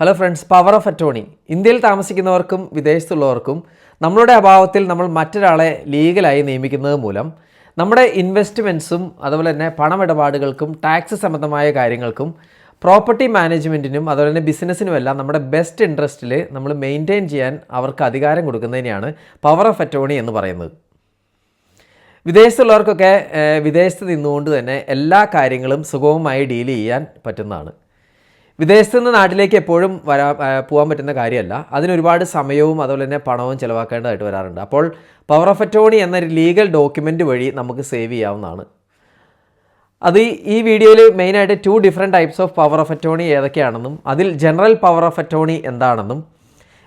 Hello friends power of attorney ഇന്ത്യയിൽ താമസിക്കുന്നവർക്കും വിദേശത്തുള്ളവർക്കും നമ്മളുടെ അഭാവത്തിൽ നമ്മൾ മറ്റൊരാളെ ലീഗലായി നിയമിക്കുന്നത് മൂലം നമ്മുടെ ഇൻവെസ്റ്റ്മെന്റ്സും അതുപോലെ തന്നെ പണമിടപാടുകൾക്കും ടാക്സ് സംബന്ധമായ കാര്യങ്ങൾക്കും പ്രോപ്പർട്ടി മാനേജ്മെന്റിനും അതുപോലെ തന്നെ ബിസിനസ്സിനുമെല്ലാം നമ്മുടെ ബെസ്റ്റ് ഇൻട്രസ്റ്റിൽ നമ്മൾ മെയിന്റെയിൻ ചെയ്യാൻ അവർക്ക് അധികാരം കൊടുക്കുന്നതിനെയാണ് പവർ ഓഫ് അറ്റോണി എന്ന് പറയുന്നത്. വിദേശത്തുള്ളവർക്കൊക്കെ വിദേശത്ത് നിന്നുകൊണ്ട് തന്നെ എല്ലാ കാര്യങ്ങളും സുഗമമായി ഡീൽ ചെയ്യാൻ പറ്റുന്നതാണ്. വിദേശത്ത് നിന്ന് നാട്ടിലേക്ക് എപ്പോഴും വരാ പോകാൻ പറ്റുന്ന കാര്യമല്ല. അതിനൊരുപാട് സമയവും അതുപോലെ തന്നെ പണവും ചിലവാക്കേണ്ടതായിട്ട് വരാറുണ്ട്. അപ്പോൾ പവർ ഓഫ് അറ്റോണി എന്നൊരു ലീഗൽ ഡോക്യുമെന്റ് വഴി നമുക്ക് സേവ് ചെയ്യാവുന്നതാണ്. അത് ഈ- വീഡിയോയിൽ മെയിനായിട്ട് two different types of power of attorney ഏതൊക്കെയാണെന്നും അതിൽ ജനറൽ പവർ ഓഫ് അറ്റോണി എന്താണെന്നും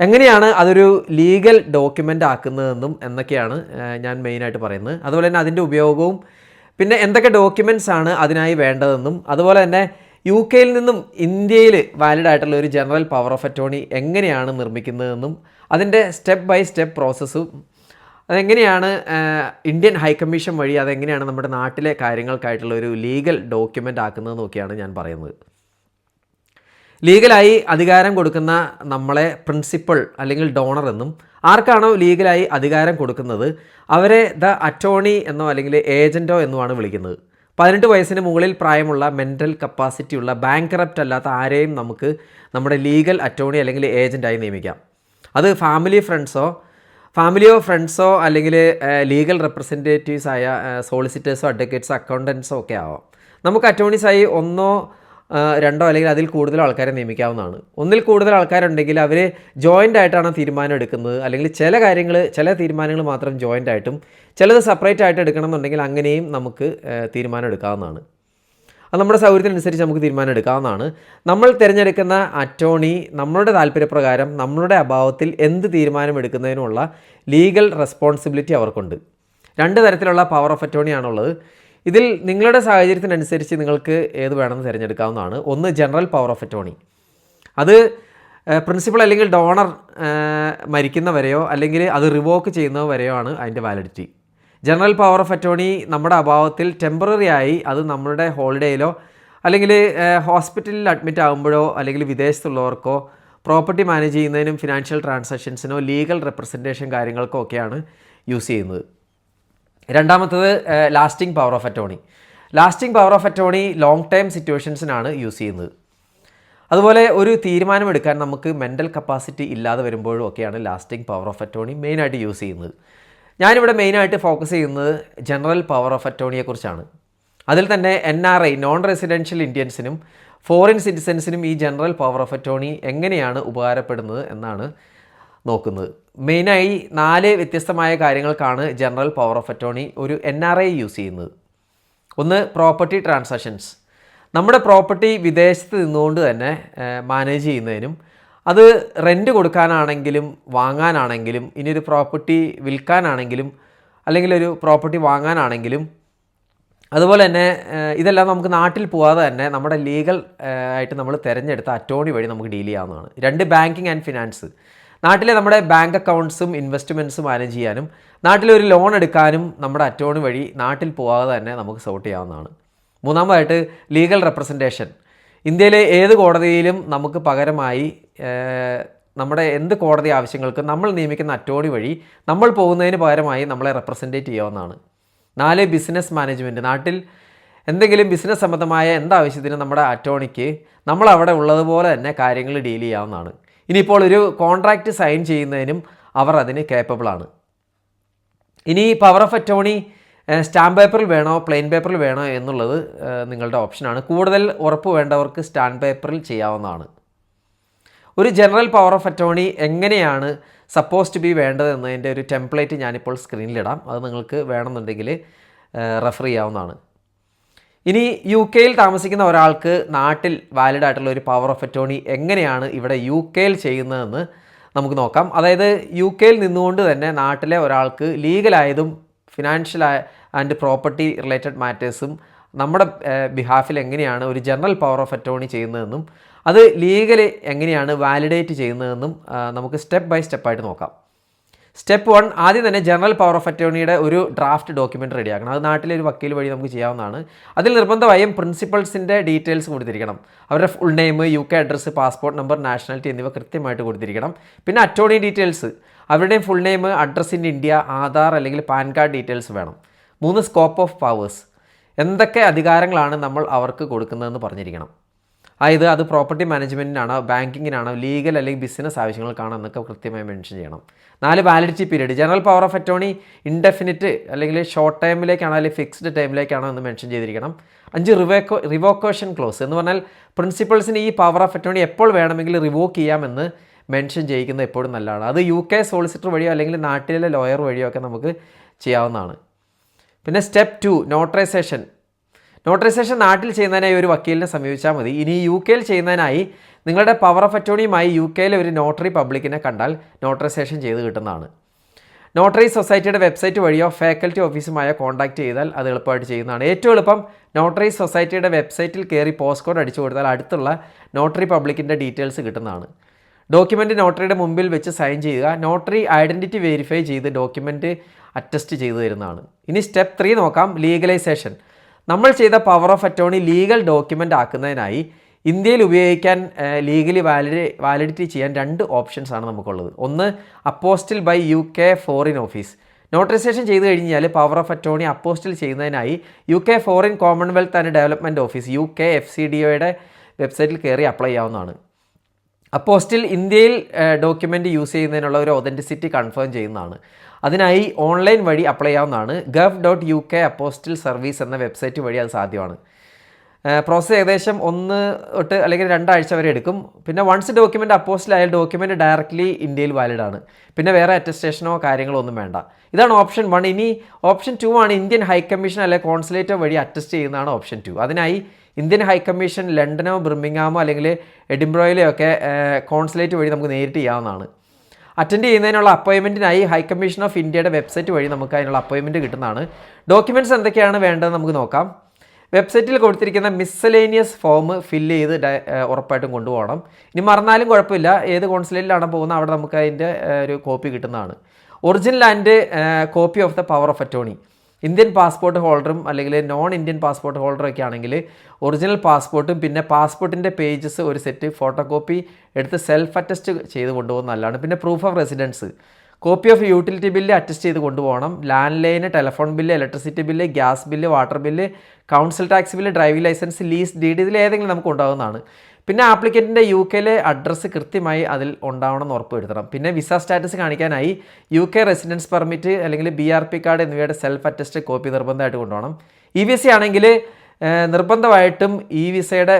എങ്ങനെയാണ് അതൊരു ലീഗൽ ഡോക്യുമെന്റ് ആക്കുന്നതെന്നും എന്നൊക്കെയാണ് ഞാൻ മെയിനായിട്ട് പറയുന്നത്. അതുപോലെ തന്നെ അതിന്റെ ഉപയോഗവും പിന്നെ എന്തൊക്കെ ഡോക്യുമെന്റ്സ് ആണ് അതിനായി വേണ്ടതെന്നും അതുപോലെ തന്നെ യു കെയിൽ നിന്നും ഇന്ത്യയിൽ വാലിഡ് ആയിട്ടുള്ള ഒരു ജനറൽ പവർ ഓഫ് അറ്റോണി എങ്ങനെയാണ് നിർമ്മിക്കുന്നതെന്നും അതിന്റെ സ്റ്റെപ്പ് ബൈ സ്റ്റെപ്പ് പ്രോസസ്സും അതെങ്ങനെയാണ് ഇന്ത്യൻ ഹൈക്കമ്മീഷൻ വഴി അതെങ്ങനെയാണ് നമ്മുടെ നാട്ടിലെ കാര്യങ്ങൾക്കായിട്ടുള്ള ഒരു ലീഗൽ ഡോക്യുമെന്റ് ആക്കുന്നതെന്നൊക്കെയാണ് ഞാൻ പറയുന്നത്. ലീഗലായി അധികാരം കൊടുക്കുന്ന നമ്മളെ പ്രിൻസിപ്പൾ അല്ലെങ്കിൽ ഡോണർ എന്നും ആർക്കാണോ ലീഗലായി അധികാരം കൊടുക്കുന്നത് അവരെ ദ അറ്റോണി എന്നോ അല്ലെങ്കിൽ ഏജന്റോ എന്നുമാണ് വിളിക്കുന്നത്. പതിനെട്ട് വയസ്സിന് മുകളിൽ പ്രായമുള്ള മെന്റൽ കപ്പാസിറ്റി ഉള്ള ബാങ്ക് കറപ്റ്റ് അല്ലാത്ത ആരെയും നമുക്ക് നമ്മുടെ ലീഗൽ അറ്റോർണി അല്ലെങ്കിൽ ഏജന്റായി നിയമിക്കാം. അത് ഫാമിലി ഫ്രണ്ട്സോ ഫാമിലിയോ ഫ്രണ്ട്സോ അല്ലെങ്കിൽ ലീഗൽ റെപ്രസെന്റേറ്റീവ്സ് ആയ സോളിസിറ്റേഴ്സോ അഡ്വക്കേറ്റ്സോ അക്കൗണ്ടൻസോ ഒക്കെ ആവാം. നമുക്ക് അറ്റോർണീസായി ഒന്നോ രണ്ടോ അല്ലെങ്കിൽ അതിൽ കൂടുതലോ ആൾക്കാരെ നിയമിക്കാവുന്നതാണ്. ഒന്നിൽ കൂടുതൽ ആൾക്കാരുണ്ടെങ്കിൽ അവർ ജോയിന്റ് ആയിട്ടാണ് തീരുമാനം എടുക്കുന്നത്. അല്ലെങ്കിൽ ചില കാര്യങ്ങൾ ചില തീരുമാനങ്ങൾ മാത്രം ജോയിന്റ് ആയിട്ടും ചിലത് സെപ്പറേറ്റ് ആയിട്ട് എടുക്കണം എന്നുണ്ടെങ്കിൽ അങ്ങനെയും നമുക്ക് തീരുമാനം എടുക്കാവുന്നതാണ്. അത് നമ്മുടെ സൗകര്യത്തിനനുസരിച്ച് നമുക്ക് തീരുമാനം എടുക്കാവുന്നതാണ്. നമ്മൾ തിരഞ്ഞെടുക്കുന്ന അറ്റോണി നമ്മളുടെ താല്പര്യപ്രകാരം നമ്മളുടെ അഭാവത്തിൽ എന്ത് തീരുമാനം എടുക്കുന്നതിനുള്ള ലീഗൽ റെസ്പോൺസിബിലിറ്റി അവർക്കുണ്ട്. രണ്ട് തരത്തിലുള്ള പവർ ഓഫ് അറ്റോണി ആണുള്ളത്. ഇതിൽ നിങ്ങളുടെ സാഹചര്യത്തിനനുസരിച്ച് നിങ്ങൾക്ക് ഏത് വേണമെന്ന് തിരഞ്ഞെടുക്കാവുന്നതാണ്. ഒന്ന് ജനറൽ പവർ ഓഫ് അറ്റോണി അത് പ്രിൻസിപ്പൾ അല്ലെങ്കിൽ ഡോണർ മരിക്കുന്നവരെയോ അല്ലെങ്കിൽ അത് റിവോക്ക് ചെയ്യുന്നവരെയോ ആണ് അതിന്റെ validity general power of attorney നമ്മുടെ അഭാവത്തിൽ ടെമ്പററി ആയി അത് നമ്മളുടെ ഹോളിഡേയിലോ അല്ലെങ്കിൽ ഹോസ്പിറ്റലിൽ അഡ്മിറ്റ് ആകുമ്പോഴോ അല്ലെങ്കിൽ വിദേശത്തുള്ളവർക്കോ പ്രോപ്പർട്ടി മാനേജ് ചെയ്യുന്നതിനും ഫിനാൻഷ്യൽ ട്രാൻസാക്ഷൻസിനോ ലീഗൽ റെപ്രസെന്റേഷൻ കാര്യങ്ങൾക്കോ ഒക്കെയാണ് യൂസ് ചെയ്യുന്നത്. രണ്ടാമത്തത് lasting power of attorney lasting power of attorney long time സിറ്റുവേഷൻസിനാണ് use ചെയ്യുന്നത്. അതുപോലെ ഒരു തീരുമാനമെടുക്കാൻ നമുക്ക് മെന്റൽ കപ്പാസിറ്റി ഇല്ലാതെ വരുമ്പോഴും ഒക്കെയാണ് ലാസ്റ്റിംഗ് പവർ ഓഫ് അറ്റോണി മെയിനായിട്ട് യൂസ് ചെയ്യുന്നത്. ഞാനിവിടെ മെയിനായിട്ട് ഫോക്കസ് ചെയ്യുന്നത് ജനറൽ പവർ ഓഫ് അറ്റോണിയെക്കുറിച്ചാണ് അതിൽ തന്നെ N R I non residential ഇന്ത്യൻസിനും foreign സിറ്റിസൻസിനും ഈ ജനറൽ പവർ ഓഫ് അറ്റോണി എങ്ങനെയാണ് ഉപകാരപ്പെടുന്നത് എന്നാണ് നോക്കുന്നത്. മെയിനായി നാല് വ്യത്യസ്തമായ കാര്യങ്ങൾക്കാണ് ജനറൽ പവർ ഓഫ് അറ്റോണി ഒരു എൻ ആർ ഐ യൂസ് ചെയ്യുന്നത്. ഒന്ന് പ്രോപ്പർട്ടി ട്രാൻസാക്ഷൻസ് നമ്മുടെ പ്രോപ്പർട്ടി വിദേശത്ത് നിന്നുകൊണ്ട് തന്നെ മാനേജ് ചെയ്യുന്നതിനും അത് റെന്റ് കൊടുക്കാനാണെങ്കിലും വാങ്ങാനാണെങ്കിലും ഇനി ഒരു പ്രോപ്പർട്ടി വിൽക്കാനാണെങ്കിലും അല്ലെങ്കിൽ ഒരു പ്രോപ്പർട്ടി വാങ്ങാനാണെങ്കിലും അതുപോലെ തന്നെ ഇതെല്ലാം നമുക്ക് നാട്ടിൽ പോവാതെ തന്നെ നമ്മുടെ ലീഗൽ ആയിട്ട് നമ്മൾ തിരഞ്ഞെടുത്ത അറ്റോണി വഴി നമുക്ക് ഡീൽ ചെയ്യാവുന്നതാണ്. രണ്ട് ബാങ്കിങ് ആൻഡ് ഫിനാൻസ് നാട്ടിലെ നമ്മുടെ ബാങ്ക് അക്കൗണ്ട്സും ഇൻവെസ്റ്റ്മെന്റ്സും മാനേജ് ചെയ്യാനും നാട്ടിലെ ഒരു ലോൺ എടുക്കാനും നമ്മുടെ അറ്റോണി വഴി നാട്ടിൽ പോകാതെ തന്നെ നമുക്ക് സോർട്ട് ചെയ്യാവുന്നതാണ്. മൂന്നാമതായിട്ട് ലീഗൽ റെപ്രസെന്റേഷൻ ഇന്ത്യയിലെ ഏത് കോടതിയിലും നമുക്ക് പകരമായി നമ്മുടെ എന്ത് കോടതി ആവശ്യങ്ങൾക്ക് നമ്മൾ നിയമിക്കുന്ന അറ്റോണി വഴി നമ്മൾ പോകുന്നതിന് പകരമായി നമ്മളെ റെപ്രസെന്റേറ്റ് ചെയ്യാവുന്നതാണ്. നാല് ബിസിനസ് മാനേജ്മെന്റ് നാട്ടിൽ എന്തെങ്കിലും ബിസിനസ് സംബന്ധമായ എന്താവശ്യത്തിനും നമ്മുടെ അറ്റോണിക്ക് നമ്മൾ അവിടെ ഉള്ളതുപോലെ തന്നെ കാര്യങ്ങൾ ഡീൽ ചെയ്യാവുന്നതാണ്. ഇനിയിപ്പോൾ ഒരു കോൺട്രാക്റ്റ് സൈൻ ചെയ്യുന്നതിനും അവർ അതിന് കേപ്പബിൾ ആണ്. ഇനി പവർ ഓഫ് അറ്റോണി സ്റ്റാമ്പ് പേപ്പറിൽ വേണോ പ്ലെയിൻ പേപ്പറിൽ വേണോ എന്നുള്ളത് നിങ്ങളുടെ ഓപ്ഷനാണ് കൂടുതൽ ഉറപ്പ് വേണ്ടവർക്ക് സ്റ്റാമ്പ് പേപ്പറിൽ ചെയ്യാവുന്നതാണ്. ഒരു ജനറൽ പവർ ഓഫ് അറ്റോണി എങ്ങനെയാണ് സപ്പോസ് ടു ബി വേണ്ടത് എന്നതിന്റെ ഒരു ടെംപ്ലേറ്റ് ഞാനിപ്പോൾ സ്ക്രീനിലിടാം അത് നിങ്ങൾക്ക് വേണമെന്നുണ്ടെങ്കിൽ റെഫർ ചെയ്യാവുന്നതാണ്. ഇനി യു കെയിൽ താമസിക്കുന്ന ഒരാൾക്ക് നാട്ടിൽ വാലിഡ് ആയിട്ടുള്ള ഒരു പവർ ഓഫ് അറ്റോണി എങ്ങനെയാണ് ഇവിടെ യു കെയിൽ ചെയ്യുന്നതെന്ന് നമുക്ക് നോക്കാം. അതായത് യു കെയിൽ നിന്നുകൊണ്ട് തന്നെ നാട്ടിലെ ഒരാൾക്ക് ലീഗലായതും ഫിനാൻഷ്യൽ ആൻഡ് പ്രോപ്പർട്ടി റിലേറ്റഡ് മാറ്റേഴ്സും നമ്മുടെ ബിഹാഫിൽ എങ്ങനെയാണ് ഒരു ജനറൽ പവർ ഓഫ് അറ്റോണി ചെയ്യുന്നതെന്നും അത് ലീഗലി എങ്ങനെയാണ് വാലിഡേറ്റ് ചെയ്യുന്നതെന്നും നമുക്ക് സ്റ്റെപ്പ് ബൈ സ്റ്റെപ്പായിട്ട് നോക്കാം. സ്റ്റെപ്പ് വൺ ആദ്യം തന്നെ ജനറൽ പവർ ഓഫ് അറ്റോർണിയുടെ ഒരു ഡ്രാഫ്റ്റ് ഡോക്യുമെന്റ് റെഡിയാക്കണം അത് നാട്ടിലെ ഒരു വക്കീൽ വഴി നമുക്ക് ചെയ്യാവുന്നതാണ്. അതിൽ നിർബന്ധമായും പ്രിൻസിപ്പൾസിന്റെ ഡീറ്റെയിൽസ് കൊടുത്തിരിക്കണം. അവരുടെ full name U K address passport number nationality എന്നിവ കൃത്യമായിട്ട് കൊടുത്തിരിക്കണം. പിന്നെ അറ്റോർണി ഡീറ്റെയിൽസ് അവരുടെയും full name address in India Aadhaar അല്ലെങ്കിൽ പാൻ കാർഡ് ഡീറ്റെയിൽസ് വേണം. മൂന്ന് സ്കോപ്പ് ഓഫ് പവേഴ്സ് എന്തൊക്കെ അധികാരങ്ങളാണ് നമ്മൾ അവർക്ക് കൊടുക്കുന്നതെന്ന് പറഞ്ഞിരിക്കണം. അതായത് അത് പ്രോപ്പർട്ടി മാനേജ്മെന്റിനാണോ ബാങ്കിങ്ങിനാണോ ലീഗൽ അല്ലെങ്കിൽ ബിസിനസ് ആവശ്യങ്ങൾക്കാണോ എന്നൊക്കെ കൃത്യമായി മെൻഷൻ ചെയ്യണം. നാല് validity period general power of attorney indefinite അല്ലെങ്കിൽ ഷോർട്ട് ടൈമിലേക്കാണോ അല്ലെങ്കിൽ ഫിക്സ്ഡ് ടൈമിലേക്കാണോ എന്ന് മെൻഷൻ ചെയ്തിരിക്കണം. അഞ്ച് റിവേക്കോ റിവോക്കേഷൻ ക്ലോസ് എന്ന് പറഞ്ഞാൽ പ്രിൻസിപ്പൾസിന് ഈ പവർ ഓഫ് അറ്റോണി എപ്പോൾ വേണമെങ്കിലും റിവോക്ക് ചെയ്യാമെന്ന് മെൻഷൻ ചെയ്യിക്കുന്നത് എപ്പോഴും നല്ലതാണ്. അത് യു കെ സോളിസിറ്റർ വഴിയോ അല്ലെങ്കിൽ നാട്ടിലെ ലോയർ വഴിയോ ഒക്കെ നമുക്ക് ചെയ്യാവുന്നതാണ്. പിന്നെ സ്റ്റെപ്പ് ടു നോട്ടറൈസേഷൻ നോട്ടറൈസേഷൻ നാട്ടിൽ ചെയ്യുന്നതിനായി ഒരു വക്കീലിനെ സമീപിച്ചാൽ മതി. ഇനി യു കെയിൽ ചെയ്യുന്നതിനായി നിങ്ങളുടെ പവർ ഓഫ് അറ്റോണിയുമായി യു കെയിലെ ഒരു നോട്ടറി പബ്ലിക്കിനെ കണ്ടാൽ നോട്ടറൈസേഷൻ ചെയ്ത് കിട്ടുന്നതാണ്. നോട്ടറി സൊസൈറ്റിയുടെ വെബ്സൈറ്റ് വഴിയോ ഫാക്കൽറ്റി ഓഫീസുമായോ കോൺടാക്ട് ചെയ്താൽ അത് എളുപ്പമായിട്ട് ചെയ്യുന്നതാണ്. ഏറ്റവും എളുപ്പം നോട്ടറി സൊസൈറ്റിയുടെ വെബ്സൈറ്റിൽ കയറി പോസ്റ്റ് കോഡ് അടിച്ചു കൊടുത്താൽ അടുത്തുള്ള നോട്ടറി പബ്ലിക്കിന്റെ ഡീറ്റെയിൽസ് കിട്ടുന്നതാണ്. ഡോക്യുമെന്റ് നോട്ടറിയുടെ മുമ്പിൽ വെച്ച് സൈൻ ചെയ്യുക. നോട്ടറി ഐഡന്റിറ്റി വെരിഫൈ ചെയ്ത് ഡോക്യുമെന്റ് അറ്റസ്റ്റ് ചെയ്തു തരുന്നതാണ്. ഇനി സ്റ്റെപ്പ് ത്രീ നോക്കാം ലീഗലൈസേഷൻ നമ്മൾ ചെയ്ത power of attorney legal document ആക്കുന്നതിനായി ഇന്ത്യയിൽ ഉപയോഗിക്കാൻ ലീഗലി വാലിഡി വാലിഡിറ്റി ചെയ്യാൻ രണ്ട് ഓപ്ഷൻസ് ആണ് നമുക്കുള്ളത്. ഒന്ന് apostille by U K Foreign Office notarisation ചെയ്ത് കഴിഞ്ഞാൽ പവർ ഓഫ് അറ്റോണി അപ്പോസ്റ്റിൽ ചെയ്യുന്നതിനായി U K Foreign Commonwealth and Development Office U K F C D ഒയുടെ വെബ്സൈറ്റിൽ കയറി അപ്ലൈ ചെയ്യാവുന്നതാണ്. അപ്പോസ്റ്റിൽ ഇന്ത്യയിൽ ഡോക്യുമെന്റ് യൂസ് ചെയ്യുന്നതിനുള്ള ഒരു ഒതന്റിസിറ്റി കൺഫേം ചെയ്യുന്നതാണ്. അതിനായി ഓൺലൈൻ വഴി അപ്ലൈ ചെയ്യാവുന്നതാണ് gov dot U K apostille service എന്ന വെബ്സൈറ്റ് വഴി അത് സാധ്യമാണ്. പ്രോസസ്സ് ഏകദേശം ഒന്ന് തൊട്ട് അല്ലെങ്കിൽ രണ്ടാഴ്ച വരെ എടുക്കും. പിന്നെ വൺസ് ഡോക്യുമെന്റ് അപ്പോസ്റ്റിലായാൽ ഡോക്യുമെന്റ് ഡയറക്റ്റ്ലി ഇന്ത്യയിൽ വാലിഡ് ആണ്. പിന്നെ വേറെ അറ്റസ്റ്റേഷനോ കാര്യങ്ങളോ ഒന്നും വേണ്ട. ഇതാണ് ഓപ്ഷൻ വൺ ഇനി ഓപ്ഷൻ ടു ആണ്. ഇന്ത്യൻ ഹൈക്കമ്മീഷൻ അല്ലെങ്കിൽ കോൺസുലേറ്റോ വഴി അറ്റസ്റ്റ് ചെയ്യുന്നതാണ് ഓപ്ഷൻ ടു അതിനായി ഇന്ത്യൻ ഹൈക്കമ്മീഷൻ ലണ്ടനോ ബ്രിമിംഗാമോ അല്ലെങ്കിൽ എഡിംബ്രോയിലോ ഒക്കെ കോൺസുലേറ്റ് വഴി നമുക്ക് നേരിട്ട് ചെയ്യാവുന്നതാണ്. അറ്റൻഡ് ചെയ്യുന്നതിനുള്ള അപ്പോയിൻമെന്റിനായി ഹൈക്കമ്മീഷൻ ഓഫ് ഇന്ത്യയുടെ വെബ്സൈറ്റ് വഴി നമുക്ക് അതിനുള്ള അപ്പോയിൻമെന്റ് കിട്ടുന്നതാണ്. ഡോക്യുമെന്റ്സ് എന്തൊക്കെയാണ് വേണ്ടത് നമുക്ക് നോക്കാം. വെബ്സൈറ്റിൽ കൊടുത്തിരിക്കുന്ന മിസ്സലേനിയസ് ഫോം ഫില്ല് ചെയ്ത് ഉറപ്പായിട്ടും കൊണ്ടുപോകണം. ഇനി മറന്നാലും കുഴപ്പമില്ല. ഏത് കോൺസുലേറ്റിലാണ് പോകുന്നത് അവിടെ നമുക്ക് അതിന്റെ ഒരു കോപ്പി കിട്ടുന്നതാണ്. Original and copy of the power of attorney Indian passport ഹോൾഡറും അല്ലെങ്കിൽ നോൺ ഇന്ത്യൻ പാസ്പോർട്ട് ഹോൾഡറും ഒക്കെ ആണെങ്കിൽ ഒറിജിനൽ പാസ്പോർട്ടും പിന്നെ പാസ്പോർട്ടിന്റെ പേജസ് ഒരു സെറ്റ് ഫോട്ടോ കോപ്പി എടുത്ത് സെൽഫ് അറ്റസ്റ്റ് ചെയ്ത് കൊണ്ടുപോകുന്ന നല്ലതാണ്. പിന്നെ proof of residence copy of utility bill attest ചെയ്ത് കൊണ്ടുപോകണം. Landline telephone bill electricity bill gas bill water bill council tax bill driving licence lease deed ഇതിൽ ഏതെങ്കിലും നമുക്ക് ഉണ്ടാകുന്നതാണ്. പിന്നെ ആപ്ലിക്കന്റിന്റെ യു കെയിലെ അഡ്രസ്സ് കൃത്യമായി അതിൽ ഉണ്ടാവണമെന്ന് ഉറപ്പ് വരുത്തണം പിന്നെ വിസ സ്റ്റാറ്റസ് കാണിക്കാനായി യു കെ റെസിഡൻസ് പെർമിറ്റ് അല്ലെങ്കിൽ ബി ആർ പി കാർഡ് എന്നിവയുടെ സെൽഫ് അറ്റസ്റ്റ് കോപ്പി നിർബന്ധമായിട്ട് കൊണ്ടുപോകണം. ഇ വി സി ആണെങ്കിൽ നിർബന്ധമായിട്ടും ഇ വിസയുടെ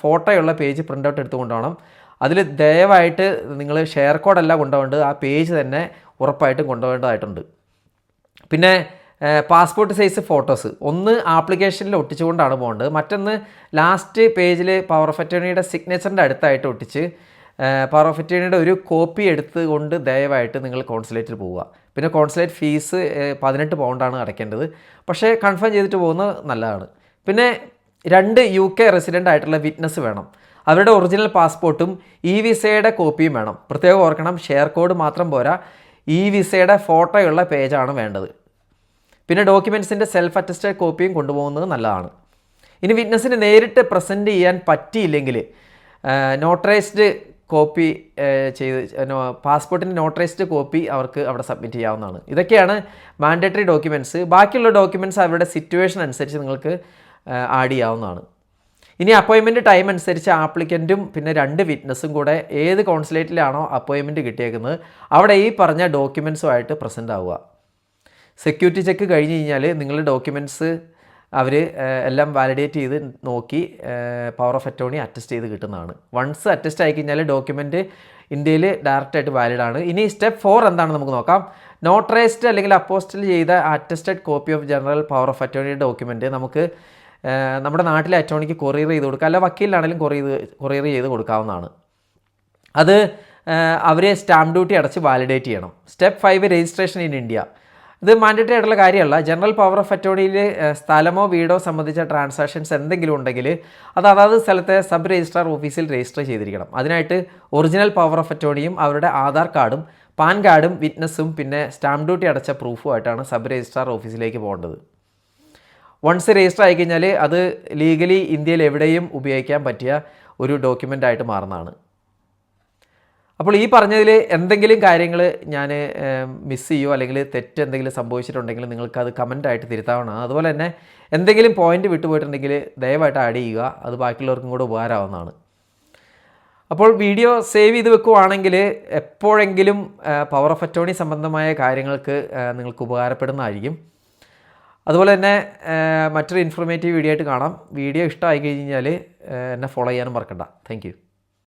ഫോട്ടോയുള്ള പേജ് പ്രിന്റ് ഔട്ട് എടുത്ത് കൊണ്ടുപോകണം. അതിൽ ദയവായിട്ട് നിങ്ങൾ ഷെയർ കോഡല്ല കൊണ്ടുപോകേണ്ടത് ആ പേജ് തന്നെ ഉറപ്പായിട്ടും കൊണ്ടുപോകേണ്ടതായിട്ടുണ്ട്. പിന്നെ പാസ്പോർട്ട് സൈസ് ഫോട്ടോസ്. ഒന്ന് ആപ്ലിക്കേഷനിൽ ഒട്ടിച്ചുകൊണ്ടാണ് പോകേണ്ടത്. മറ്റൊന്ന് ലാസ്റ്റ് പേജിൽ പവർ ഓഫ് അറ്റോണിയുടെ സിഗ്നേച്ചറിന്റെ അടുത്തായിട്ട് ഒട്ടിച്ച് പവർ ഓഫ് അറ്റോണിയുടെ ഒരു കോപ്പി എടുത്തുകൊണ്ട് ദയവായിട്ട് നിങ്ങൾ കോൺസുലേറ്റിൽ പോവുക. പിന്നെ കോൺസുലേറ്റ് ഫീസ് പതിനെട്ട് പൗണ്ടാണ് അടയ്ക്കേണ്ടത്. പക്ഷേ കൺഫേം ചെയ്തിട്ട് പോകുന്നത് നല്ലതാണ്. പിന്നെ രണ്ട് യു കെ റെസിഡന്റ് ആയിട്ടുള്ള വിറ്റ്നസ് വേണം. അവരുടെ ഒറിജിനൽ പാസ്പോർട്ടും ഇ വിസയുടെ കോപ്പിയും വേണം. പ്രത്യേകം ഓർക്കണം ഷെയർ കോഡ് മാത്രം പോരാ. ഇ വിസയുടെ ഫോട്ടോയുള്ള പേജാണ് വേണ്ടത്. പിന്നെ ഡോക്യുമെന്റ്സിന്റെ സെൽഫ് അറ്റസ്റ്റഡ് കോപ്പിയും കൊണ്ടുപോകുന്നത് നല്ലതാണ്. ഇനി വിറ്റ്നസ്സിന് നേരിട്ട് പ്രസന്റ് ചെയ്യാൻ പറ്റിയില്ലെങ്കിൽ നോട്ടറൈസ്ഡ് കോപ്പി ചെയ്ത് പാസ്പോർട്ടിന്റെ നോട്ടറൈസ്ഡ് കോപ്പി അവർക്ക് അവിടെ സബ്മിറ്റ് ചെയ്യാവുന്നതാണ്. ഇതൊക്കെയാണ് മാൻഡേറ്ററി ഡോക്യുമെന്റ്സ് ബാക്കിയുള്ള ഡോക്യുമെന്റ്സ് അവരുടെ സിറ്റുവേഷൻ അനുസരിച്ച് നിങ്ങൾക്ക് ആഡ് ചെയ്യാവുന്നതാണ്. ഇനി അപ്പോയിൻമെന്റ് ടൈം അനുസരിച്ച് ആപ്ലിക്കന്റും പിന്നെ രണ്ട് വിറ്റ്നസ്സും കൂടെ ഏത് കോൺസുലേറ്റിലാണോ അപ്പോയിൻമെന്റ് കിട്ടിയേക്കുന്നത് അവിടെ ഈ പറഞ്ഞ ഡോക്യുമെൻസുമായിട്ട് പ്രസന്റ് ആവുക. സെക്യൂരിറ്റി ചെക്ക് കഴിഞ്ഞ് കഴിഞ്ഞാൽ നിങ്ങളുടെ ഡോക്യുമെന്റ്സ് അവർ എല്ലാം വാലിഡേറ്റ് ചെയ്ത് നോക്കി പവർ ഓഫ് അറ്റോണി അറ്റസ്റ്റ് ചെയ്ത് കിട്ടുന്നതാണ്. വൺസ് അറ്റസ്റ്റ് ആയി കഴിഞ്ഞാൽ ഡോക്യുമെന്റ് ഇന്ത്യയിൽ ഡയറക്റ്റായിട്ട് വാലിഡ് ആണ്. ഇനി സ്റ്റെപ്പ് ഫോർ എന്താണ് നമുക്ക് നോക്കാം. നോട്ടറൈസ്ഡ് അല്ലെങ്കിൽ അപ്പോസ്റ്റൽ ചെയ്ത attested copy of general power of attorney document നമുക്ക് നമ്മുടെ നാട്ടിലെ അറ്റോണിക്ക് കൊറിയർ ചെയ്ത് കൊടുക്കാം. അല്ല വക്കീലിനാണെങ്കിലും കൊറിയർ കൊറിയർ ചെയ്ത് കൊടുക്കാവുന്നതാണ്. അത് അവരെ സ്റ്റാമ്പ് ഡ്യൂട്ടി അടച്ച് വാലിഡേറ്റ് ചെയ്യണം. Step five registration in India ഇത് മാൻഡേറ്ററി ആയിട്ടുള്ള കാര്യമല്ല. ജനറൽ പവർ ഓഫ് അറ്റോർണിയിൽ സ്ഥലമോ വീടോ സംബന്ധിച്ച ട്രാൻസാക്ഷൻസ് എന്തെങ്കിലും ഉണ്ടെങ്കിൽ അത് അതാത് സ്ഥലത്തെ സബ് രജിസ്ട്രാർ ഓഫീസിൽ രജിസ്റ്റർ ചെയ്തിരിക്കണം. അതിനായിട്ട് ഒറിജിനൽ പവർ ഓഫ് അറ്റോണിയും അവരുടെ ആധാർ കാർഡും പാൻ കാർഡും വിറ്റ്നസ്സും പിന്നെ സ്റ്റാമ്പ് ഡ്യൂട്ടി അടച്ച പ്രൂഫുമായിട്ടാണ് സബ് രജിസ്ട്രാർ ഓഫീസിലേക്ക് പോകേണ്ടത്. വൺസ് രജിസ്റ്റർ ആയിക്കഴിഞ്ഞാൽ അത് ലീഗലി ഇന്ത്യയിൽ എവിടെയും ഉപയോഗിക്കാൻ പറ്റിയ ഒരു ഡോക്യുമെന്റ് ആയിട്ട് മാറുന്നതാണ്. അപ്പോൾ ഈ പറഞ്ഞതിൽ എന്തെങ്കിലും കാര്യങ്ങൾ ഞാൻ മിസ് ചെയ്യുമോ അല്ലെങ്കിൽ തെറ്റ് എന്തെങ്കിലും സംഭവിച്ചിട്ടുണ്ടെങ്കിൽ നിങ്ങൾക്ക് അത് കമന്റായിട്ട് തിരുത്താവണം അതുപോലെ തന്നെ എന്തെങ്കിലും പോയിന്റ് വിട്ടുപോയിട്ടുണ്ടെങ്കിൽ ദയവായിട്ട് ആഡ് ചെയ്യുക. അത് ബാക്കിയുള്ളവർക്കും കൂടെ ഉപകാരമാവുന്നതാണ്. അപ്പോൾ വീഡിയോ സേവ് ചെയ്ത് വെക്കുവാണെങ്കിൽ എപ്പോഴെങ്കിലും പവർ ഓഫ് അറ്റോണി സംബന്ധമായ കാര്യങ്ങൾക്ക് നിങ്ങൾക്ക് ഉപകാരപ്പെടുന്നതായിരിക്കും. അതുപോലെ തന്നെ മറ്റൊരു ഇൻഫോർമേറ്റീവ് വീഡിയോ ആയിട്ട് കാണാം. വീഡിയോ ഇഷ്ടമായി കഴിഞ്ഞാൽ എന്നെ ഫോളോ ചെയ്യാനും മറക്കണ്ട. താങ്ക്